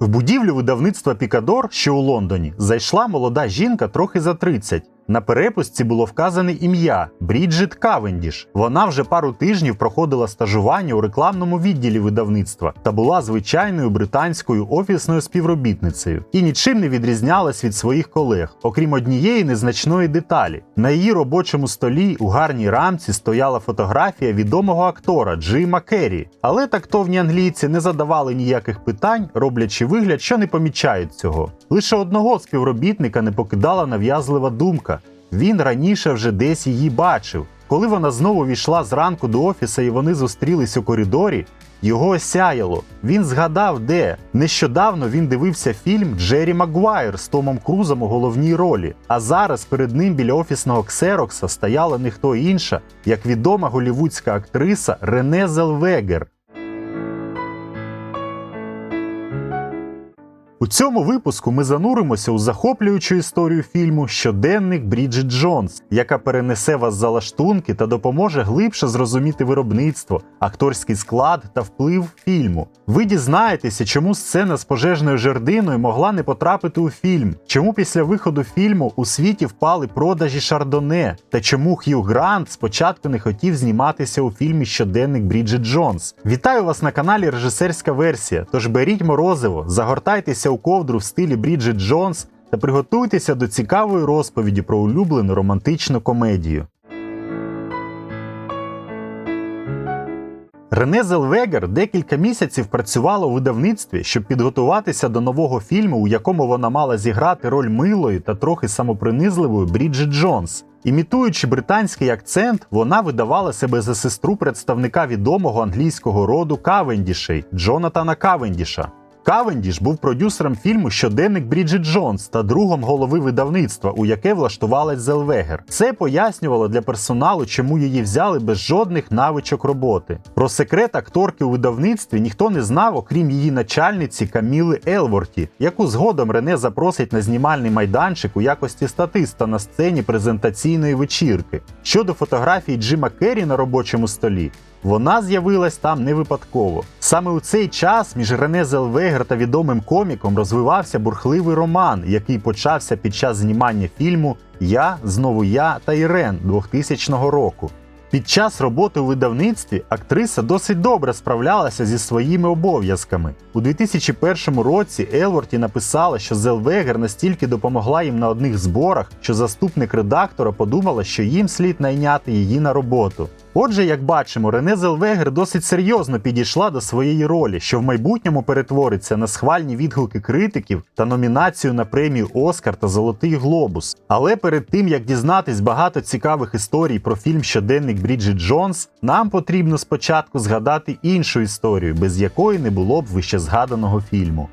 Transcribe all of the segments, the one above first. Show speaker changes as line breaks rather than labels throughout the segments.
В будівлю видавництва Пікадор, що у Лондоні, зайшла молода жінка трохи за 30. На перепустці було вказане ім'я Бріджит Кавендіш. Вона вже пару тижнів проходила стажування у рекламному відділі видавництва та була звичайною британською офісною співробітницею і нічим не відрізнялась від своїх колег, окрім однієї незначної деталі. На її робочому столі у гарній рамці стояла фотографія відомого актора Джима Керрі. Але тактовні англійці не задавали ніяких питань, роблячи вигляд, що не помічають цього. Лише одного співробітника не покидала нав'язлива думка. Він раніше вже десь її бачив. Коли вона знову війшла зранку до офіса і вони зустрілись у коридорі, його осяяло. Він згадав, де нещодавно він дивився фільм Джері Магуайр з Томом Крузом у головній ролі. А зараз перед ним біля офісного ксерокса стояла не хто інша, як відома голівудська актриса Рене Зелвегер. У цьому випуску ми зануримося у захоплюючу історію фільму Щоденник Бріджит Джонс, яка перенесе вас за лаштунки та допоможе глибше зрозуміти виробництво, акторський склад та вплив фільму. Ви дізнаєтеся, чому сцена з пожежною жердиною могла не потрапити у фільм, чому після виходу фільму у світі впали продажі Шардоне, та чому Хью Грант спочатку не хотів зніматися у фільмі Щоденник Бріджит Джонс. Вітаю вас на каналі Режисерська версія. Тож беріть морозиво, загортайтеся у ковдру в стилі Бріджит Джонс та приготуйтеся до цікавої розповіді про улюблену романтичну комедію. Рене Зелвегер декілька місяців працювала у видавництві, щоб підготуватися до нового фільму, у якому вона мала зіграти роль милої та трохи самопринизливої Бріджит Джонс. Імітуючи британський акцент, вона видавала себе за сестру представника відомого англійського роду Кавендішей Джонатана Кавендіша. Кавендіш був продюсером фільму Щоденник Бріджит Джонс та другом голови видавництва, у яке влаштувалась Зелвегер. Це пояснювало для персоналу, чому її взяли без жодних навичок роботи. Про секрет акторки у видавництві ніхто не знав, окрім її начальниці Каміли Елворті, яку згодом Рене запросить на знімальний майданчик у якості статиста на сцені презентаційної вечірки. Щодо фотографій Джима Керрі на робочому столі, вона з'явилась там не випадково. Саме у цей час між Рене Зелвегер та відомим коміком розвивався бурхливий роман, який почався під час знімання фільму Я, знову я та Ірен 2000 року. Під час роботи у видавництві актриса досить добре справлялася зі своїми обов'язками. У 2001 році Елворті написала, що Зелвегер настільки допомогла їм на одних зборах, що заступник редактора подумала, що їм слід найняти її на роботу. Отже, як бачимо, Рене Зелвегер досить серйозно підійшла до своєї ролі, що в майбутньому перетвориться на схвальні відгуки критиків та номінацію на премію Оскар та Золотий Глобус. Але перед тим як дізнатись багато цікавих історій про фільм Щоденник Бріджит Джонс, нам потрібно спочатку згадати іншу історію, без якої не було б вищезгаданого фільму.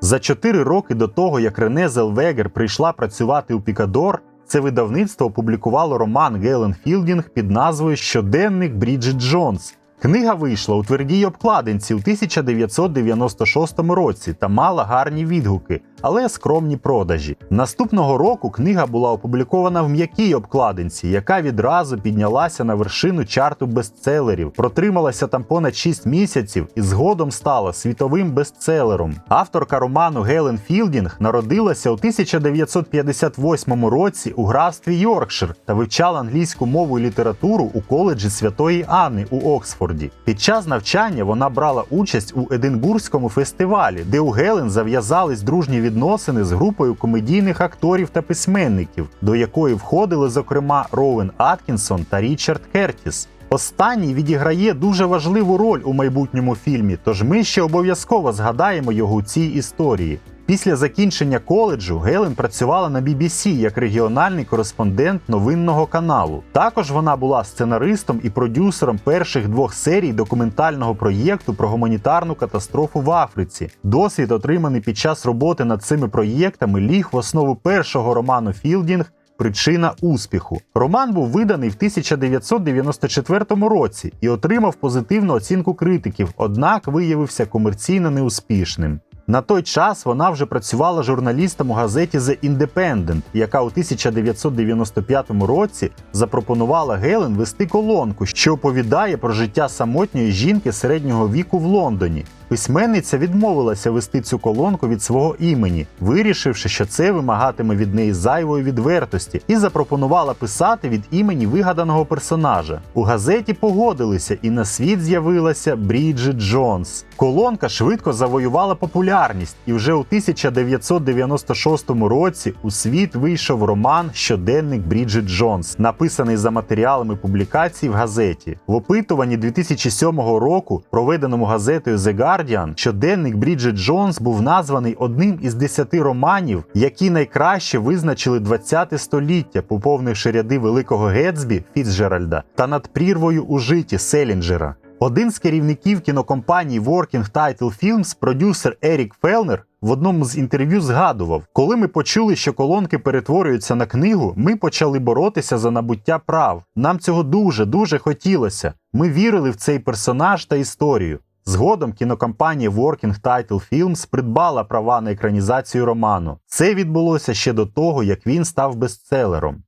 За чотири роки до того, як Рене Зелвегер прийшла працювати у Пікадор, це видавництво опублікувало роман Гелен Філдінг під назвою Щоденник Бріджит Джонс. Книга вийшла у твердій обкладинці у 1996 році та мала гарні відгуки, але скромні продажі. Наступного року книга була опублікована в м'якій обкладинці, яка відразу піднялася на вершину чарту бестселерів, протрималася там понад 6 місяців і згодом стала світовим бестселером. Авторка роману Гелен Філдінг народилася у 1958 році у графстві Йоркшир та вивчала англійську мову і літературу у коледжі Святої Анни у Оксфорді. Під час навчання вона брала участь у Единбурзькому фестивалі, де у Гелен зав'язались дружні відносини з групою комедійних акторів та письменників, до якої входили, зокрема, Роуен Аткінсон та Річард Кертіс. Останній відіграє дуже важливу роль у майбутньому фільмі, тож ми ще обов'язково згадаємо його у цій історії. Після закінчення коледжу Гелен працювала на BBC як регіональний кореспондент новинного каналу. Також вона була сценаристом і продюсером перших двох серій документального проєкту про гуманітарну катастрофу в Африці. Досвід, отриманий під час роботи над цими проєктами, ліг в основу першого роману Філдінг. Причина успіху. Роман був виданий в 1994 році і отримав позитивну оцінку критиків, однак виявився комерційно неуспішним. На той час вона вже працювала журналістом у газеті The Independent, яка у 1995 році запропонувала Гелен вести колонку, що оповідає про життя самотньої жінки середнього віку в Лондоні. Письменниця відмовилася вести цю колонку від свого імені, вирішивши, що це вимагатиме від неї зайвої відвертості, і запропонувала писати від імені вигаданого персонажа. У газеті погодилися, і на світ з'явилася Бріджит Джонс. Колонка швидко завоювала популярність, і вже у 1996 році у світ вийшов роман Щоденник Бріджит Джонс, написаний за матеріалами публікацій в газеті. В опитуванні 2007 року, проведеному газетою The Guardian, щоденник Бріджит Джонс був названий одним із десяти романів, які найкраще визначили 20 століття, поповнивши ряди великого Гетсбі Фіцджеральда та над прірвою у житті Селінджера. Один з керівників кінокомпанії Working Title Films, продюсер Ерік Фелнер, в одному з інтерв'ю згадував: коли ми почули, що колонки перетворюються на книгу, ми почали боротися за набуття прав. Нам цього дуже дуже хотілося. Ми вірили в цей персонаж та історію. Згодом кінокомпанія Working Title Films придбала права на екранізацію роману. Це відбулося ще до того, як він став бестселером.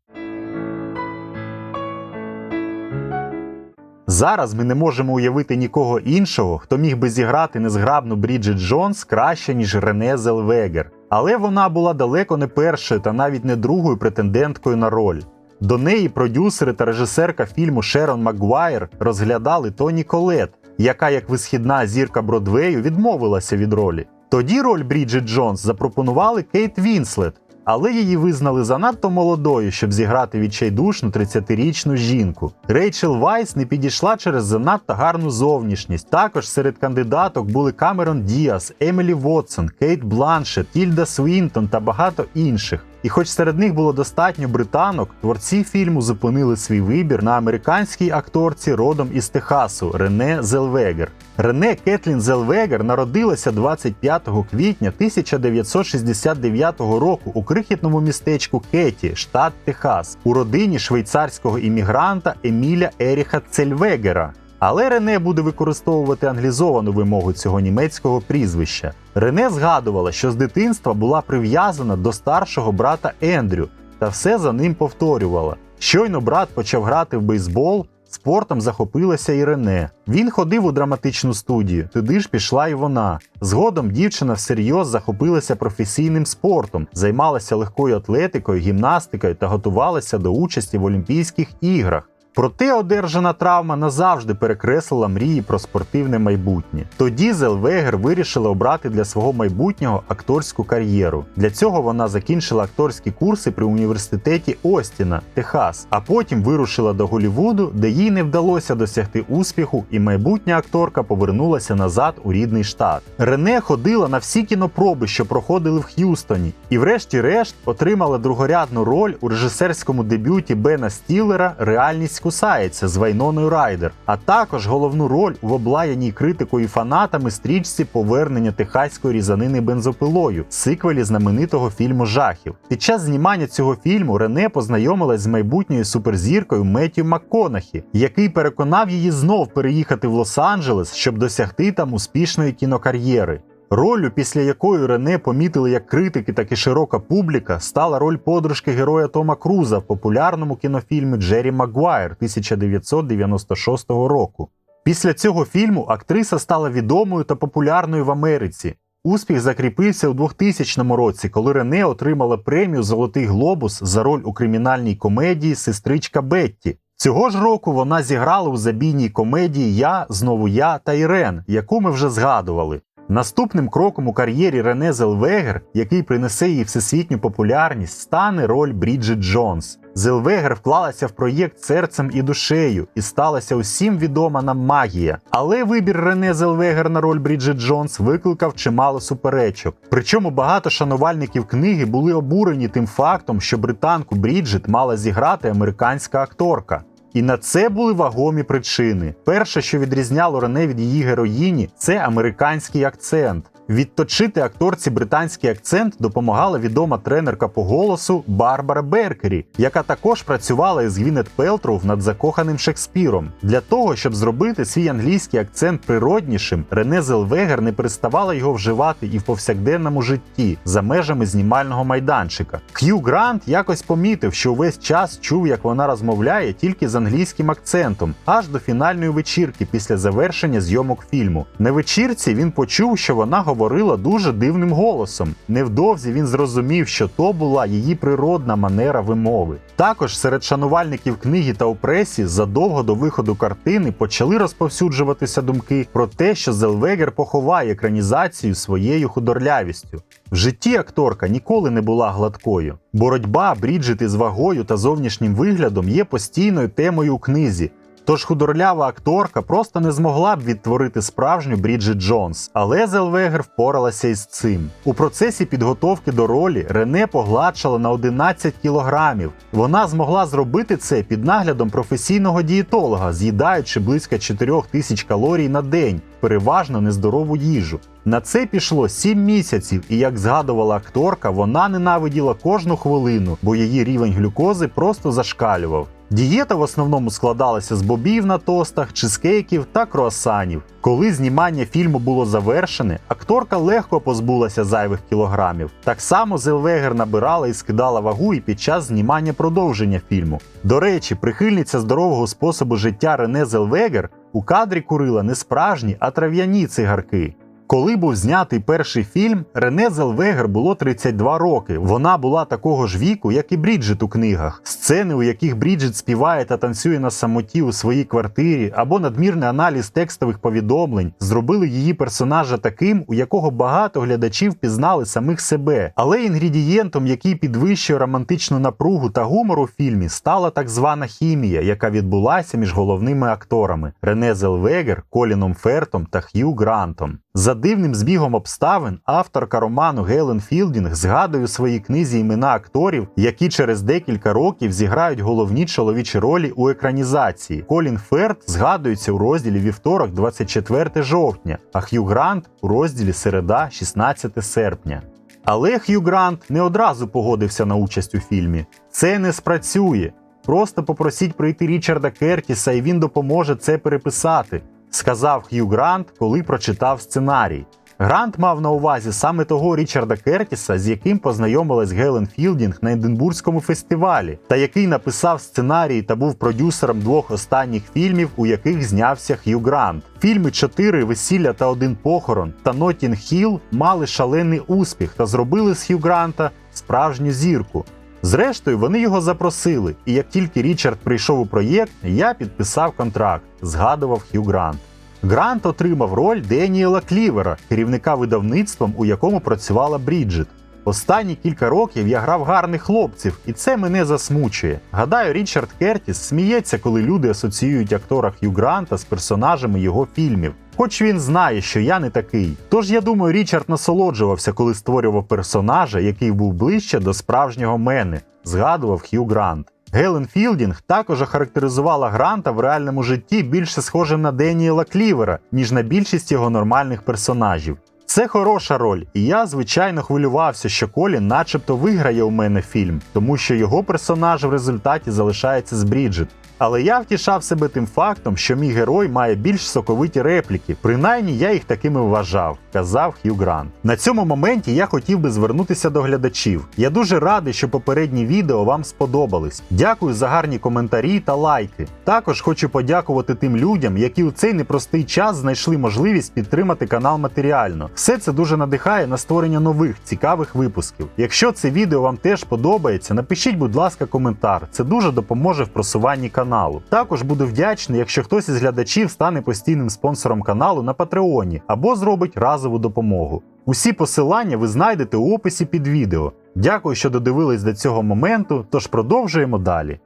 Зараз ми не можемо уявити нікого іншого, хто міг би зіграти незграбну Бріджит Джонс краще, ніж Рене Зелвегер. Але вона була далеко не першою та навіть не другою претенденткою на роль. До неї продюсери та режисерка фільму Шерон Макгуайр розглядали Тоні Колет, яка, як висхідна зірка Бродвею, відмовилася від ролі. Тоді роль Бріджит Джонс запропонували Кейт Вінслет, але її визнали занадто молодою, щоб зіграти відчайдушну 30-річну жінку. Рейчел Вайс не підійшла через занадто гарну зовнішність. Також серед кандидаток були Камерон Діас, Емілі Вотсон, Кейт Бланшет, Тільда Свінтон та багато інших. І хоч серед них було достатньо британок, творці фільму зупинили свій вибір на американській акторці родом із Техасу Рене Зелвегер. Рене Кетлін Зелвегер народилася 25 квітня 1969 року у крихітному містечку Кеті, штат Техас, у родині швейцарського іммігранта Еміля Еріха Цельвегера. Але Рене буде використовувати англізовану вимогу цього німецького прізвища. Рене згадувала, що з дитинства була прив'язана до старшого брата Ендрю та все за ним повторювала. Щойно брат почав грати в бейсбол, спортом захопилася і Рене. Він ходив у драматичну студію, туди ж пішла і вона. Згодом дівчина всерйоз захопилася професійним спортом, займалася легкою атлетикою, гімнастикою та готувалася до участі в Олімпійських іграх. Проте одержана травма назавжди перекреслила мрії про спортивне майбутнє. Тоді Зелвегер вирішила обрати для свого майбутнього акторську кар'єру. Для цього вона закінчила акторські курси при університеті Остіна, Техас, а потім вирушила до Голлівуду, де їй не вдалося досягти успіху, і майбутня акторка повернулася назад у рідний штат. Рене ходила на всі кінопроби, що проходили в Х'юстоні, і, врешті-решт, отримала другорядну роль у режисерському дебюті Бена Стілера Реальність кусається з Вайноною Райдер, а також головну роль в облаяній критикою і фанатами стрічці повернення техаської різанини бензопилою, сиквелі знаменитого фільму Жахів. Під час знімання цього фільму Рене познайомилась з майбутньою суперзіркою Меттю МакКонахі, який переконав її знов переїхати в Лос-Анджелес, щоб досягти там успішної кінокар'єри. Роллю, після якої Рене помітили як критики, так і широка публіка, стала роль подружки героя Тома Круза в популярному кінофільмі Джері Магуайр 1996 року. Після цього фільму актриса стала відомою та популярною в Америці. Успіх закріпився у 2000 році, коли Рене отримала премію Золотий глобус за роль у кримінальній комедії Сестричка Бетті. Цього ж року вона зіграла у забійній комедії Я, знову я та Ірен, яку ми вже згадували. Наступним кроком у кар'єрі Рене Зелвегер, який принесе їй всесвітню популярність, стане роль Бріджит Джонс. Зелвегер вклалася в проєкт серцем і душею і сталася усім відома нам магія. Але вибір Рене Зелвегер на роль Бріджит Джонс викликав чимало суперечок. Причому багато шанувальників книги були обурені тим фактом, що британку Бріджит мала зіграти американська акторка. І на це були вагомі причини. Перше, що відрізняло Рене від її героїні, це американський акцент. Відточити акторці британський акцент допомагала відома тренерка по голосу Барбара Беркері, яка також працювала із Гвінет Пелтроу над закоханим Шекспіром. Для того, щоб зробити свій англійський акцент природнішим, Рене Зелвегер не переставала його вживати і в повсякденному житті за межами знімального майданчика. Х'ю Грант якось помітив, що увесь час чув, як вона розмовляє тільки з англійським акцентом, аж до фінальної вечірки після завершення зйомок фільму. На вечірці він почув, що вона говорила дуже дивним голосом. Невдовзі він зрозумів, що то була її природна манера вимови. Також серед шанувальників книги та у пресі задовго до виходу картини почали розповсюджуватися думки про те, що Зелвегер поховає екранізацію своєю худорлявістю. В житті акторка ніколи не була гладкою. Боротьба Бріджит із вагою та зовнішнім виглядом є постійною темою у книзі. Тож худорлява акторка просто не змогла б відтворити справжню Бріджит Джонс, але Зелвегер впоралася із цим. У процесі підготовки до ролі Рене погладшала на 11 кілограмів. Вона змогла зробити це під наглядом професійного дієтолога, з'їдаючи близько 4 тисяч калорій на день, переважно нездорову їжу. На це пішло 7 місяців, і як згадувала акторка, вона ненавиділа кожну хвилину, бо її рівень глюкози просто зашкалював. Дієта в основному складалася з бобів на тостах, чизкейків та круасанів. Коли знімання фільму було завершене, акторка легко позбулася зайвих кілограмів. Так само Зелвегер набирала і скидала вагу і під час знімання продовження фільму. До речі, прихильниця здорового способу життя Рене Зелвегер у кадрі курила не справжні, а трав'яні цигарки. Коли був знятий перший фільм, Рене Зелвегер було 32 роки. Вона була такого ж віку, як і Бріджит у книгах. Сцени, у яких Бріджит співає та танцює на самоті у своїй квартирі, або надмірний аналіз текстових повідомлень, зробили її персонажа таким, у якого багато глядачів пізнали самих себе. Але інгредієнтом, який підвищує романтичну напругу та гумор у фільмі, стала так звана хімія, яка відбулася між головними акторами Рене Зелвегер, Коліном Фертом та Х'ю Грантом. За дивним збігом обставин авторка роману Гелен Філдінг згадує у своїй книзі імена акторів, які через декілька років зіграють головні чоловічі ролі у екранізації. Колін Ферт згадується у розділі вівторок, 24 жовтня, а Х'ю Грант у розділі середа, 16 серпня. Але Х'ю Грант не одразу погодився на участь у фільмі. Це не спрацює. Просто попросіть прийти Річарда Кертіса, і він допоможе це переписати сказав Х'ю Грант, коли прочитав сценарій. Грант мав на увазі саме того Річарда Кертіса, з яким познайомилась Гелен Філдінг на Единбурзькому фестивалі, та який написав сценарій та був продюсером двох останніх фільмів, у яких знявся Х'ю Грант. Фільми Чотири весілля та один похорон та Нотінг Хіл мали шалений успіх та зробили з Х'ю Гранта справжню зірку. Зрештою, вони його запросили, і як тільки Річард прийшов у проєкт, я підписав контракт, згадував Хью Грант. Грант отримав роль Деніела Клівера, керівника видавництвом, у якому працювала Бріджит. Останні кілька років я грав гарних хлопців, і це мене засмучує. Гадаю, Річард Кертіс сміється, коли люди асоціюють актора Хью Гранта з персонажами його фільмів. Хоч він знає, що я не такий. Тож я думаю, Річард насолоджувався, коли створював персонажа, який був ближче до справжнього мене, згадував Хью Грант. Гелен Філдінг також охарактеризувала Гранта в реальному житті більше схожим на Деніела Клівера, ніж на більшість його нормальних персонажів. Це хороша роль, і я, звичайно, хвилювався, що Колін начебто виграє у мене фільм, тому що його персонаж в результаті залишається з Бріджит. Але я втішав себе тим фактом, що мій герой має більш соковиті репліки. Принаймні я їх такими вважав, казав Хью Грант. На цьому моменті я хотів би звернутися до глядачів. Я дуже радий, що попередні відео вам сподобались. Дякую за гарні коментарі та лайки. Також хочу подякувати тим людям, які у цей непростий час знайшли можливість підтримати канал матеріально. Все це дуже надихає на створення нових цікавих випусків. Якщо це відео вам теж подобається, напишіть, будь ласка, коментар. Це дуже допоможе в просуванні каналу каналу. Також буду вдячний, якщо хтось із глядачів стане постійним спонсором каналу на Патреоні або зробить разову допомогу. Усі посилання ви знайдете у описі під відео. Дякую, що додивились до цього моменту, тож продовжуємо далі.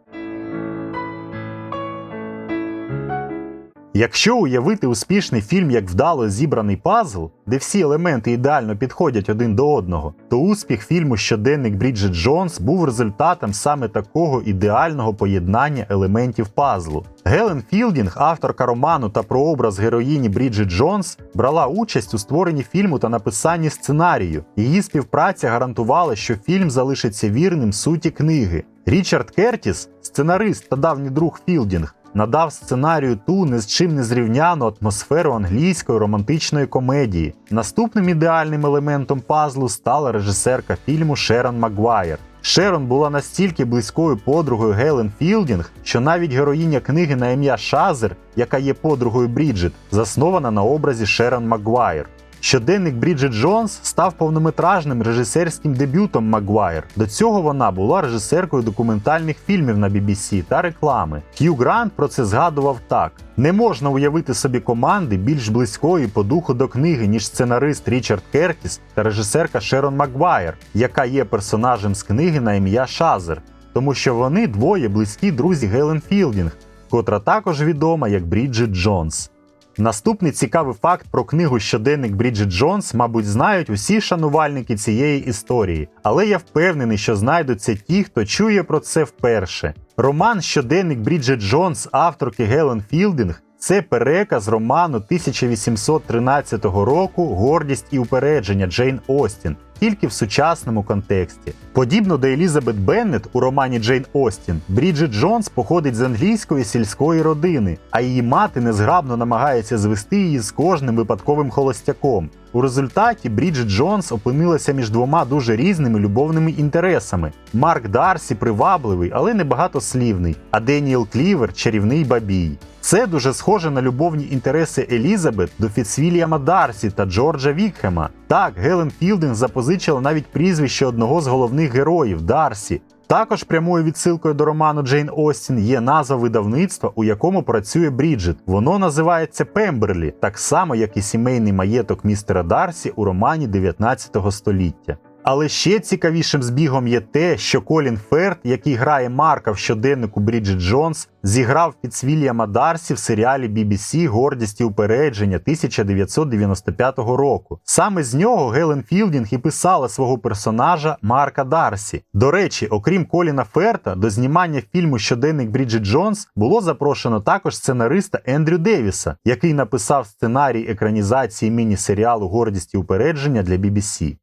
Якщо уявити успішний фільм як вдало зібраний пазл, де всі елементи ідеально підходять один до одного, то успіх фільму Щоденник Бріджит Джонс був результатом саме такого ідеального поєднання елементів пазлу. Гелен Філдінг, авторка роману та прообраз героїні Бріджит Джонс, брала участь у створенні фільму та написанні сценарію. Її співпраця гарантувала, що фільм залишиться вірним суті книги. Річард Кертіс, сценарист та давній друг Філдінг, надав сценарію ту не з чим не зрівняну атмосферу англійської романтичної комедії. Наступним ідеальним елементом пазлу стала режисерка фільму Шерон Магуайр. Шерон була настільки близькою подругою Гелен Філдінг, що навіть героїня книги на ім'я Шазер, яка є подругою Бріджит, заснована на образі Шерон Магуайр. Щоденник Бріджит Джонс став повнометражним режисерським дебютом Магуайр. До цього вона була режисеркою документальних фільмів на BBC та реклами. Хью Грант про це згадував так: не можна уявити собі команди більш близької по духу до книги, ніж сценарист Річард Кертіс та режисерка Шерон Магуайр, яка є персонажем з книги на ім'я Шазер, тому що вони двоє близькі друзі Гелен Філдінг, котра також відома як Бріджит Джонс. Наступний цікавий факт про книгу Щоденник Бріджит Джонс, мабуть, знають усі шанувальники цієї історії, але я впевнений, що знайдуться ті, хто чує про це вперше. Роман Щоденник Бріджит Джонс авторки Гелен Філдинг це переказ роману 1813 року Гордість і упередження Джейн Остін, тільки в сучасному контексті. Подібно до Елізабет Беннет у романі Джейн Остін, Бріджит Джонс походить з англійської сільської родини, а її мати незграбно намагається звести її з кожним випадковим холостяком. У результаті Бріджит Джонс опинилася між двома дуже різними любовними інтересами. Марк Дарсі привабливий, але небагатослівний, а Деніел Клівер чарівний бабій. Це дуже схоже на любовні інтереси Елізабет до Фіцвільяма Дарсі та Джорджа Вікхема. Так, Гелен Філдинг запозичила навіть прізвище одного з головних героїв Дарсі. Також прямою відсилкою до роману Джейн Остін є назва видавництва, у якому працює Бріджит. Воно називається Пемберлі, так само як і сімейний маєток містера Дарсі у романі 19 століття. Але ще цікавішим збігом є те, що Колін Ферт, який грає Марка в щоденнику Бріджит Джонс, зіграв Фіцвільяма Дарсі в серіалі BBC Гордість і упередження 1995 року. Саме з нього Гелен Філдінг і писала свого персонажа Марка Дарсі. До речі, окрім Коліна Ферта, до знімання фільму Щоденник Бріджит Джонс було запрошено також сценариста Ендрю Девіса, який написав сценарій екранізації міні-серіалу Гордість і упередження для BBC.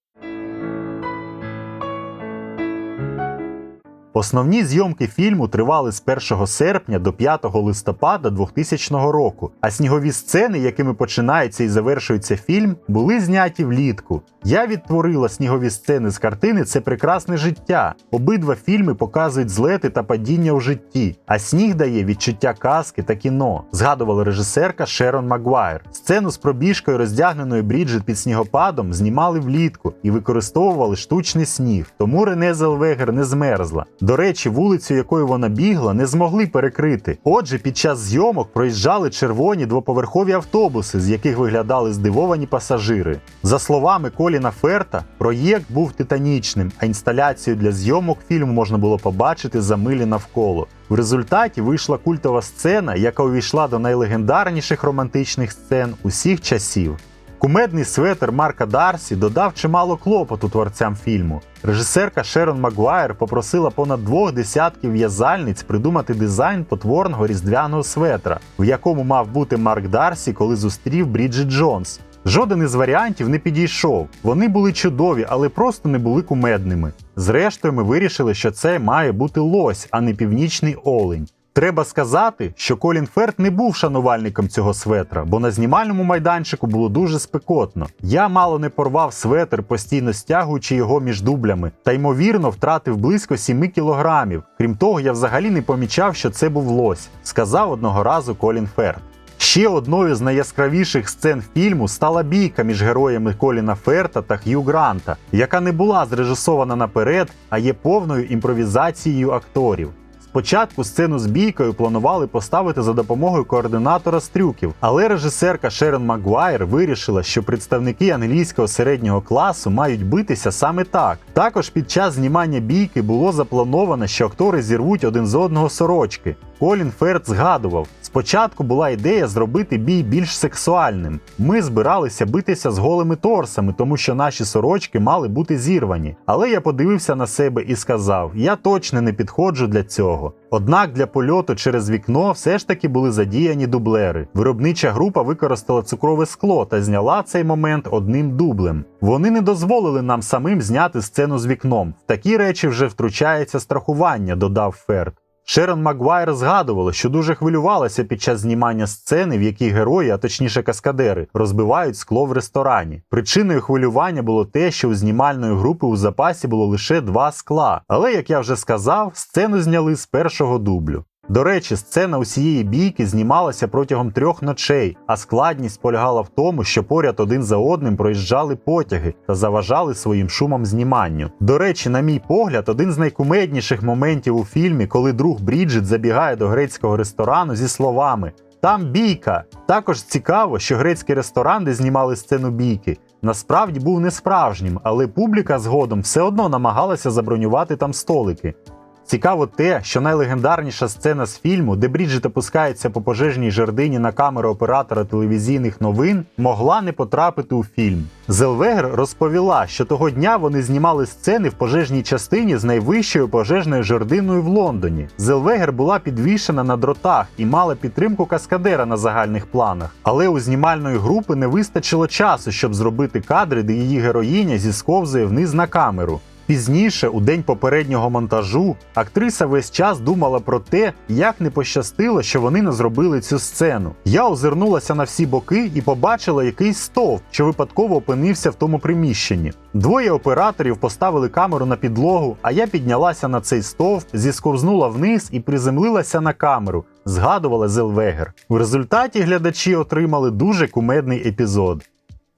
Основні зйомки фільму тривали з 1 серпня до 5 листопада 2000 року, а снігові сцени, якими починається і завершується фільм, були зняті влітку. Я відтворила снігові сцени з картини Це прекрасне життя. Обидва фільми показують злети та падіння у житті, а сніг дає відчуття казки та кіно, згадувала режисерка Шерон Магуайр. Сцену з пробіжкою роздягненої Бріджит під снігопадом знімали влітку і використовували штучний сніг, тому Рене Зелвегер не змерзла. До речі, вулицю, якою вона бігла, не змогли перекрити. Отже, під час зйомок проїжджали червоні двоповерхові автобуси, з яких виглядали здивовані пасажири. За словами Коліна Ферта, проєкт був титанічним, а інсталяцію для зйомок фільму можна було побачити за милі навколо. В результаті вийшла культова сцена, яка увійшла до найлегендарніших романтичних сцен усіх часів. Кумедний светер Марка Дарсі додав чимало клопоту творцям фільму. Режисерка Шерон Магуайр попросила понад двох десятків в'язальниць придумати дизайн потворного різдвяного светра, в якому мав бути Марк Дарсі, коли зустрів Бріджит Джонс. Жоден із варіантів не підійшов. Вони були чудові, але просто не були кумедними. Зрештою, ми вирішили, що це має бути лось, а не північний олень. Треба сказати, що Колін Ферт не був шанувальником цього светра, бо на знімальному майданчику було дуже спекотно. Я мало не порвав светр, постійно стягуючи його між дублями, та ймовірно втратив близько 7 кілограмів. Крім того, я взагалі не помічав, що це був лось, сказав одного разу Колін Ферт. Ще одною з найяскравіших сцен фільму стала бійка між героями Коліна Ферта та Х'ю Гранта, яка не була зрежисована наперед, а є повною імпровізацією акторів. Спочатку сцену з бійкою планували поставити за допомогою координатора стрюків, але режисерка Шерон Магуайр вирішила, що представники англійського середнього класу мають битися саме так. Також під час знімання бійки було заплановано, що актори зірвуть один з одного сорочки. Колін Ферд згадував: спочатку була ідея зробити бій більш сексуальним. Ми збиралися битися з голими торсами, тому що наші сорочки мали бути зірвані. Але я подивився на себе і сказав: я точно не підходжу для цього. Однак для польоту через вікно все ж таки були задіяні дублери. Виробнича група використала цукрове скло та зняла цей момент одним дублем. Вони не дозволили нам самим зняти сцену з вікном. В такі речі вже втручається страхування, додав Ферд. Шерон Магуайр згадувала, що дуже хвилювалася під час знімання сцени, в якій герої, а точніше каскадери, розбивають скло в ресторані. Причиною хвилювання було те, що у знімальної групи у запасі було лише два скла. Але, як я вже сказав, сцену зняли з першого дублю. До речі, сцена усієї бійки знімалася протягом трьох ночей, а складність полягала в тому, що поряд один за одним проїжджали потяги та заважали своїм шумом зніманню. До речі, на мій погляд, один з найкумедніших моментів у фільмі, коли друг Бріджит забігає до грецького ресторану зі словами Там бійка. Також цікаво, що грецький ресторан, де знімали сцену бійки, насправді був не справжнім, але публіка згодом все одно намагалася забронювати там столики. Цікаво те, що найлегендарніша сцена з фільму, де Бріджит опускається по пожежній жердині на камеру оператора телевізійних новин, могла не потрапити у фільм. Зелвегер розповіла, що того дня вони знімали сцени в пожежній частині з найвищою пожежною жердиною в Лондоні. Зелвегер була підвішена на дротах і мала підтримку каскадера на загальних планах. Але у знімальної групи не вистачило часу, щоб зробити кадри, де її героїня зісковзує вниз на камеру. Пізніше, у день попереднього монтажу, актриса весь час думала про те, як не пощастило, що вони не зробили цю сцену. Я озирнулася на всі боки і побачила якийсь стовп, що випадково опинився в тому приміщенні. Двоє операторів поставили камеру на підлогу, а я піднялася на цей стовп, зісковзнула вниз і приземлилася на камеру. Згадувала Зелвегер. В результаті глядачі отримали дуже кумедний епізод.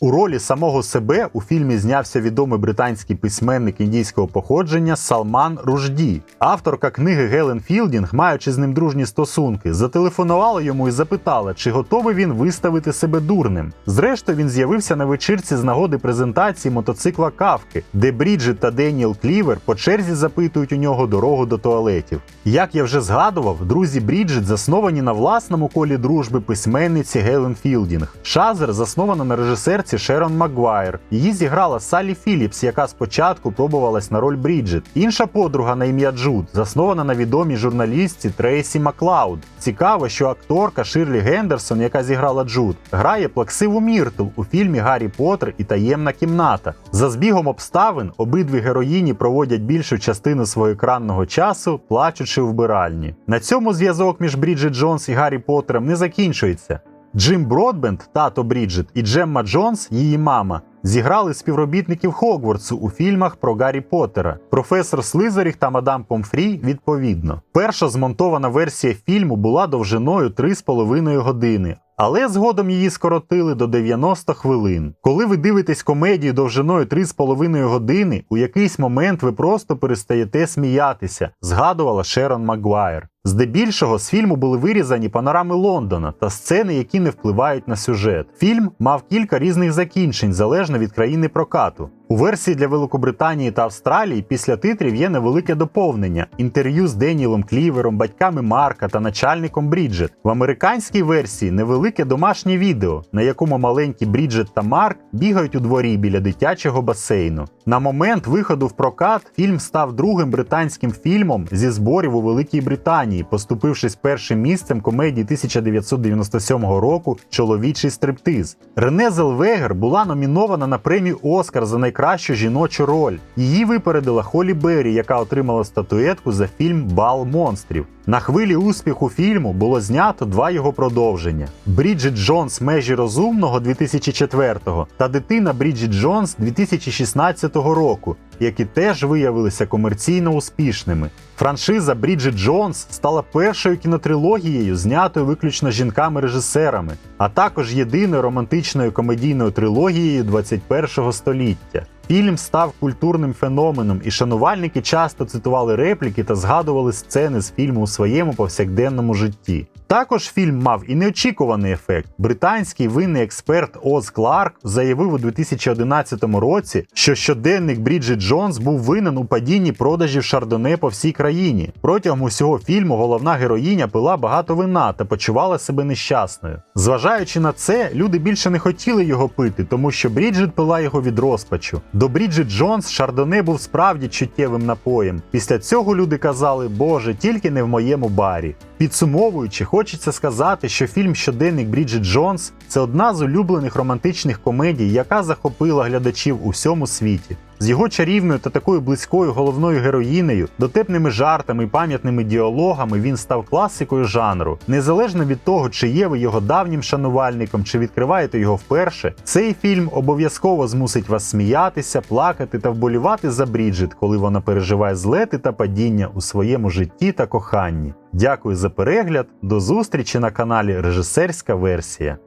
У ролі самого себе у фільмі знявся відомий британський письменник індійського походження Салман Ружді. Авторка книги Гелен Філдінг, маючи з ним дружні стосунки, зателефонувала йому і запитала, чи готовий він виставити себе дурним. Зрештою, він з'явився на вечірці з нагоди презентації мотоцикла Кавки, де Бріджит та Деніел Клівер по черзі запитують у нього дорогу до туалетів. Як я вже згадував, друзі Бріджит засновані на власному колі дружби письменниці Гелен Філдінг. Шазер заснована на режисерці Шерон Магуайр. Її зіграла Саллі Філіпс, яка спочатку пробувалась на роль Бріджит. Інша подруга на ім'я Джуд, заснована на відомій журналістці Трейсі Маклауд. Цікаво, що акторка Ширлі Гендерсон, яка зіграла Джуд, грає плаксиву Міртл у фільмі Гаррі Поттер і таємна кімната. За збігом обставин обидві героїні проводять більшу частину свого екранного часу, плачучи в вбиральні. На цьому зв'язок між Бріджит Джонс і Гаррі Поттером не закінчується. Джим Бродбенд, тато Бріджит, і Джемма Джонс, її мама, зіграли співробітників Хогвартсу у фільмах про Гаррі Поттера, професор Слизеріх та мадам Помфрі відповідно. Перша змонтована версія фільму була довжиною 3,5 години. Але згодом її скоротили до 90 хвилин. Коли ви дивитесь комедію довжиною 3,5 години, у якийсь момент ви просто перестаєте сміятися, згадувала Шерон Магуайр. Здебільшого з фільму були вирізані панорами Лондона та сцени, які не впливають на сюжет. Фільм мав кілька різних закінчень залежно від країни прокату. У версії для Великобританії та Австралії після титрів є невелике доповнення: інтерв'ю з Деніелом Клівером, батьками Марка та начальником Бріджет. В американській версії невелике домашнє відео, на якому маленькі Бріджет та Марк бігають у дворі біля дитячого басейну. На момент виходу в прокат фільм став другим британським фільмом зі зборів у Великій Британії, поступившись першим місцем комедії 1997 року Чоловічий стриптиз. Рене Зелвегер була номінована на премію Оскар за найкращу жіночу роль. Її випередила Холі Беррі, яка отримала статуетку за фільм Бал монстрів. На хвилі успіху фільму було знято два його продовження: Бріджит Джонс Межі розумного 2004 та дитина Бріджит Джонс 2016 року, які теж виявилися комерційно успішними. Франшиза Бріджит Джонс стала першою кінотрилогією, знятою виключно жінками-режисерами, а також єдиною романтичною комедійною трилогією 21-го століття. Фільм став культурним феноменом, і шанувальники часто цитували репліки та згадували сцени з фільму у своєму повсякденному житті. Також фільм мав і неочікуваний ефект. Британський винний експерт Оз Кларк заявив у 2011 році, що щоденник Бріджит Джонс був винен у падінні продажів шардоне по всій країні. Протягом усього фільму головна героїня пила багато вина та почувала себе нещасною. Зважаючи на це, люди більше не хотіли його пити, тому що Бріджит пила його від розпачу. До Бріджит Джонс шардоне був справді чуттєвим напоєм. Після цього люди казали, Боже, тільки не в моєму барі. Підсумовуючи, хочеться сказати, що фільм Щоденник Бріджит Джонс це одна з улюблених романтичних комедій, яка захопила глядачів у всьому світі. З його чарівною та такою близькою головною героїнею, дотепними жартами і пам'ятними діалогами він став класикою жанру. Незалежно від того, чи є ви його давнім шанувальником, чи відкриваєте його вперше, цей фільм обов'язково змусить вас сміятися, плакати та вболівати за Бріджит, коли вона переживає злети та падіння у своєму житті та коханні. Дякую за перегляд, до зустрічі на каналі Режисерська версія.